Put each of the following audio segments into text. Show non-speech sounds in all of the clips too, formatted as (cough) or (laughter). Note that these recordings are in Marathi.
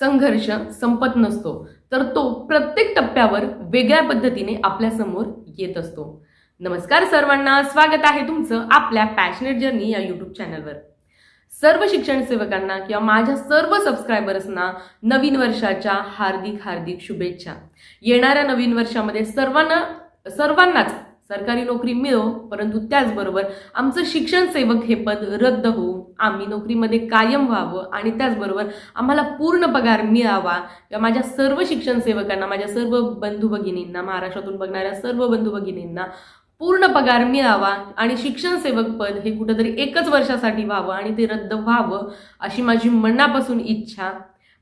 संघर्ष संपत नसतो. तर तो प्रत्येक टप्प्यावर वेगळ्या पद्धतीने आपल्यासमोर येत असतो. नमस्कार सर्वांना स्वागत आहे तुमचं आपल्या पॅशनेट जर्नी या यूट्यूब चॅनलवर सर्व शिक्षण सेवकांना किंवा माझ्या सर्व सबस्क्रायबर्सना नवीन वर्षाच्या हार्दिक हार्दिक शुभेच्छा. येणाऱ्या नवीन वर्षामध्ये सर्वांना सर्वांनाच सरकारी नोकरी मिळो परंतु त्याचबरोबर आमचं शिक्षण सेवक हे पद रद्द होऊन आम्ही नोकरीमध्ये कायम व्हावं आणि त्याचबरोबर आम्हाला पूर्ण पगार मिळावा. या माझ्या सर्व शिक्षण सेवकांना माझ्या सर्व बंधू भगिनींना महाराष्ट्रातून बघणाऱ्या सर्व बंधू भगिनींना पूर्ण पगार मिळावा आणि शिक्षण सेवक पद हे कुठंतरी एकच वर्षासाठी व्हावं आणि ते रद्द व्हावं अशी माझी मनापासून इच्छा.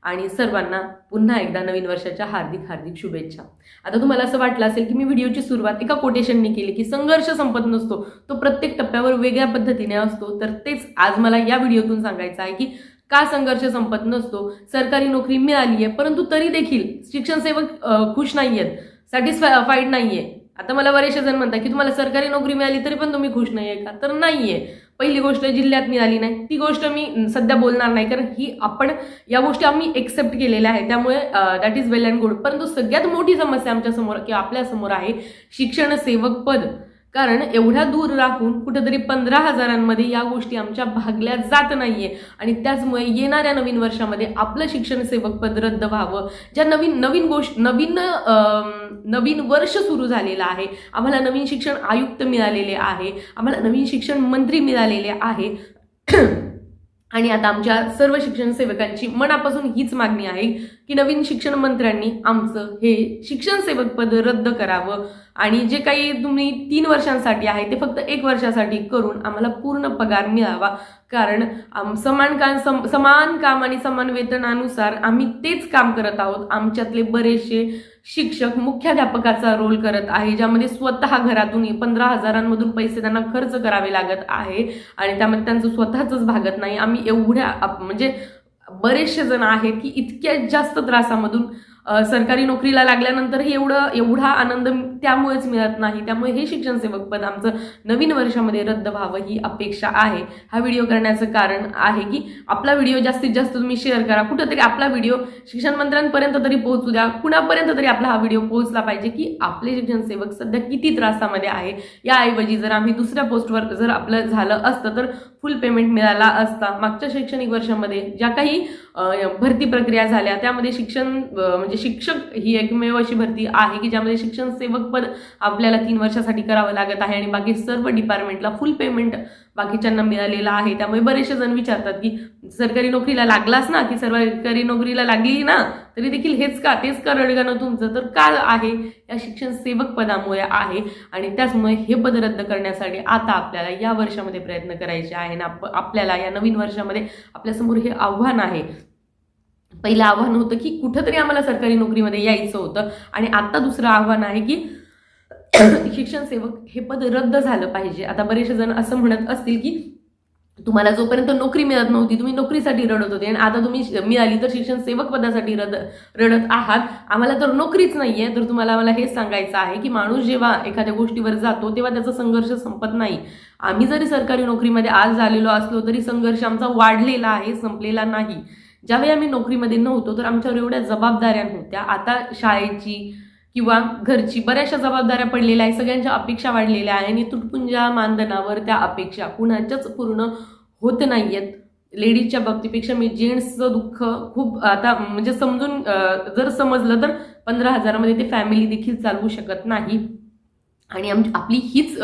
आणि सर्वांना पुन्हा एकदा नवीन वर्षाच्या हार्दिक हार्दिक शुभेच्छा. आता तुम्हाला असं वाटलं असेल की मी व्हिडिओची सुरुवात एका कोटेशनने केली की संघर्ष संपत नसतो तो प्रत्येक टप्प्यावर वेगळ्या पद्धतीने असतो तर तेच आज मला या व्हिडिओतून सांगायचं आहे की का संघर्ष संपत नसतो सरकारी नोकरी मिळाली आहे परंतु तरी देखील शिक्षण सेवक खुश नाही आहेत सॅटिस्फाईड नाही आहे आता मला बरेचसे जण म्हणतात की तुम्हाला सरकारी नोकरी मिळाली तरी पण तुम्ही खुश नाही आहे का? तर नाही आहे पहिली गोष्ट जिल्ह्यात मिळाली नाही. ती गोष्ट मी सध्या बोलणार नाही कारण ही आपण या गोष्टी आम्ही एक्सेप्ट केलेल्या आहेत. त्यामुळे that is well and good परंतु सगळ्यात मोठी समस्या आमच्यासमोर किंवा आपल्यासमोर आहे शिक्षण सेवक पद. कारण एवढ्या दूर राहून कुठेतरी पंधरा हजारांमध्ये या गोष्टी आमच्या भागल्या जात नाहीये. आणि त्याचमुळे येणाऱ्या नवीन वर्षामध्ये आपलं शिक्षण सेवक पद रद्द व्हावं. ज्या नवीन नवीन गोष्ट नवीन नवीन वर्ष सुरू झालेलं आहे आम्हाला नवीन शिक्षण आयुक्त मिळालेले आहे आम्हाला नवीन शिक्षण मंत्री मिळालेले आहे. (clears throat) आणि आता आमच्या सर्व शिक्षण सेवकांची मनापासून हीच मागणी आहे. की नवीन शिक्षण मंत्र्यांनी आमचं हे शिक्षण सेवक पद रद्द करावं. आणि जे काही तुम्ही तीन वर्षांसाठी आहे ते फक्त एक वर्षासाठी करून आम्हाला पूर्ण पगार मिळावा. कारण समान काम सम समान काम आणि समान वेतनानुसार आम्ही तेच काम करत आहोत. आमच्यातले बरेचसे शिक्षक मुख्याध्यापकाचा रोल करत आहे ज्यामध्ये स्वतः घरातून पंधरा हजारांमधून पैसे त्यांना खर्च करावे लागत आहे. आणि त्यामध्ये त्यांचं स्वतःच भागत नाही. आम्ही एवढ्या म्हणजे बरेचसे जण आहेत की इतक्या जास्त त्रासामधून सरकारी नोकरीला लागल्यानंतरही एवढं एवढा आनंद त्यामुळेच मिळत नाही. त्यामुळे हे शिक्षण सेवक पद आमचं नवीन वर्षामध्ये रद्द व्हावं ही अपेक्षा आहे. हा व्हिडिओ करण्याचं कारण आहे की आपला व्हिडिओ जास्तीत जास्त तुम्ही शेअर करा. कुठंतरी आपला व्हिडिओ शिक्षण मंत्र्यांपर्यंत तरी पोहोचू द्या. कुणापर्यंत तरी आपला हा व्हिडिओ पोहोचला पाहिजे की आपले शिक्षण सेवक सध्या किती त्रासामध्ये आहे. याऐवजी जर आम्ही दुसऱ्या पोस्टवर जर आपलं झालं असतं तर फुल पेमेंट मिळाला असता. मागच्या शैक्षणिक वर्षामध्ये ज्या काही भरती प्रक्रिया झाल्या त्यामध्ये शिक्षण म्हणजे शिक्षक ही एकमेव अशी भरती आहे की ज्यामध्ये शिक्षण सेवक पद आपल्याला तीन वर्षासाठी करावं लागत आहे आणि बाकी सर्व डिपार्टमेंटला फुल पेमेंट बाकीच्यांना मिळालेलं आहे. त्यामुळे बरेचसे जण विचारतात की सरकारी नोकरीला लागलास ना? की सरकारी नोकरीला लागली ना? तरी देखील हेच का? तेच का तुमचं? तर का आहे? या शिक्षण सेवक पदामुळे आहे. आणि त्याचमुळे हे पद रद्द करण्यासाठी आता आपल्याला या वर्षामध्ये प्रयत्न करायचे आहे. ना आपल्याला या नवीन वर्षामध्ये आपल्यासमोर हे आव्हान आहे. पहिलं आव्हान होतं की कुठंतरी आम्हाला सरकारी नोकरीमध्ये यायचं होतं. आणि आता दुसरं आव्हान आहे की (coughs) शिक्षण सेवक हे पद रद्द झालं पाहिजे. आता बरेचसे जण असं म्हणत असतील की तुम्हाला जोपर्यंत नोकरी मिळत नव्हती तुम्ही नोकरीसाठी रडत होते. आणि आता तुम्ही मिळाली तर शिक्षण सेवक पदासाठी रद रडत आहात. आम्हाला तर नोकरीच नाहीये. तर तुम्हाला मला हेच सांगायचं आहे की माणूस जेव्हा एखाद्या गोष्टीवर जातो तेव्हा त्याचा संघर्ष संपत नाही. आम्ही जरी सरकारी नोकरीमध्ये आज झालेलो असलो तरी संघर्ष आमचा वाढलेला आहे संपलेला नाही. ज्यावेळी आम्ही नोकरीमध्ये नव्हतो तर आमच्यावर एवढ्या जबाबदाऱ्या होत्या आता शाळेची किंवा घरची बऱ्याचशा जबाबदाऱ्या पडलेल्या आहे सगळ्यांच्या अपेक्षा वाढलेल्या आहे आणि तुटपुंजा मानधनावर त्या अपेक्षा कुणाच्याच पूर्ण होत नाहीयेत. लेडीजच्या बाबतीपेक्षा मी जेंट्सचं दुःख खूप आता म्हणजे समजून जर समजलं तर पंधरा हजारामध्ये ते फॅमिली देखील चालवू शकत नाही. आणि आम आपली हीच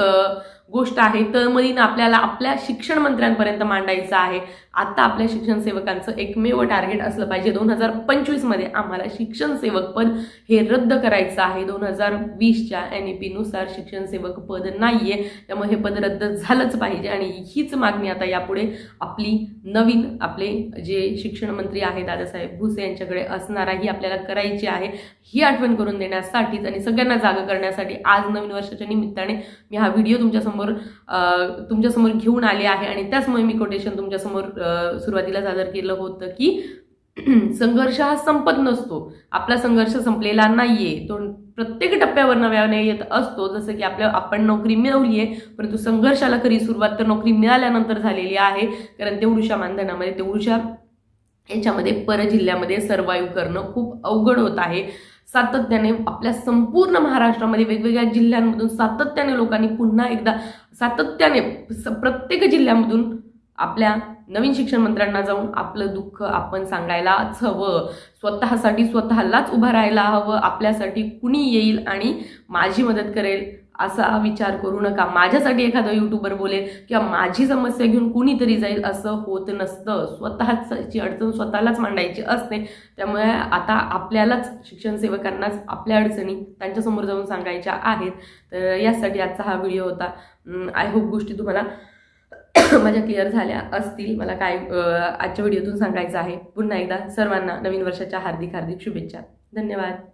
गोष्ट आहे. तळमळीनं आपल्याला आपल्या शिक्षण मंत्र्यांपर्यंत मांडायचं आहे. आता आपल्या शिक्षण सेवकांचं एकमेव टार्गेट असलं पाहिजे. दोन हजार पंचवीसमध्ये आम्हाला शिक्षण सेवक पद हे रद्द करायचं आहे. दोन हजार वीसच्या एन ई पीनुसार शिक्षण सेवक पद नाही आहे त्यामुळे हे पद रद्द झालंच पाहिजे. आणि हीच मागणी आता यापुढे आपली नवीन आपले जे शिक्षण मंत्री आहे दादासाहेब भुसे यांच्याकडे असणार आहे. ही आपल्याला करायची आहे. ही आठवण करून देण्यासाठीच आणि सगळ्यांना जागा करण्यासाठी आज नवीन वर्षाच्या निमित्ताने मी हा व्हिडिओ तुमच्यासमोर तुमच्यासमोर तुमच्यासमोर घेऊन आले आहे आणि त्याचमुळे मी कोटेशन तुमच्यासमोर सुरुवातीला सादर केलं होतं की (clears throat) संघर्ष हा संपत नसतो. आपला संघर्ष संपलेला नाहीये. तो प्रत्येक टप्प्यावर नव्याने येत असतो. जसं की आपल्या आपण नोकरी मिळवली आहे परंतु संघर्षाला खरी सुरुवात तर नोकरी मिळाल्यानंतर झालेली आहे. कारण तेवढूशा मानधनामध्ये तेवढूशा याच्यामध्ये परजिल्ह्यामध्ये सर्वाईव्ह करणं खूप अवघड होत आहे. सातत्याने आपल्या संपूर्ण महाराष्ट्रामध्ये वेगवेगळ्या जिल्ह्यांमधून सातत्याने लोकांनी पुन्हा एकदा सातत्याने स- प्रत्येक जिल्ह्यामधून आपल्या नवीन शिक्षण मंत्र्यांना जाऊन आपलं दुःख आपण सांगायलाच हवं. स्वतःसाठी स्वतःलाच उभं राहायला हवं. आपल्यासाठी कुणी येईल आणि माझी मदत करेल. असा विचार करू नका. माझ्यासाठी एखादा युट्यूबर बोलेल किंवा माझी समस्या घेऊन कुणीतरी जाईल असं होत नसतं. स्वतःची अडचण स्वतःलाच मांडायची असते. त्यामुळे आता आपल्यालाच शिक्षण सेवकांनाच आपल्या अडचणी त्यांच्यासमोर जाऊन सांगायच्या आहेत. तर यासाठी आजचा हा व्हिडिओ होता. आय होप गोष्टी तुम्हाला (clears throat) माझ्या क्लिअर झाल्या असतील. मला काय आजच्या व्हिडिओतून सांगायचं आहे. पुन्हा एकदा सर्वांना नवीन वर्षाच्या हार्दिक हार्दिक शुभेच्छा. धन्यवाद.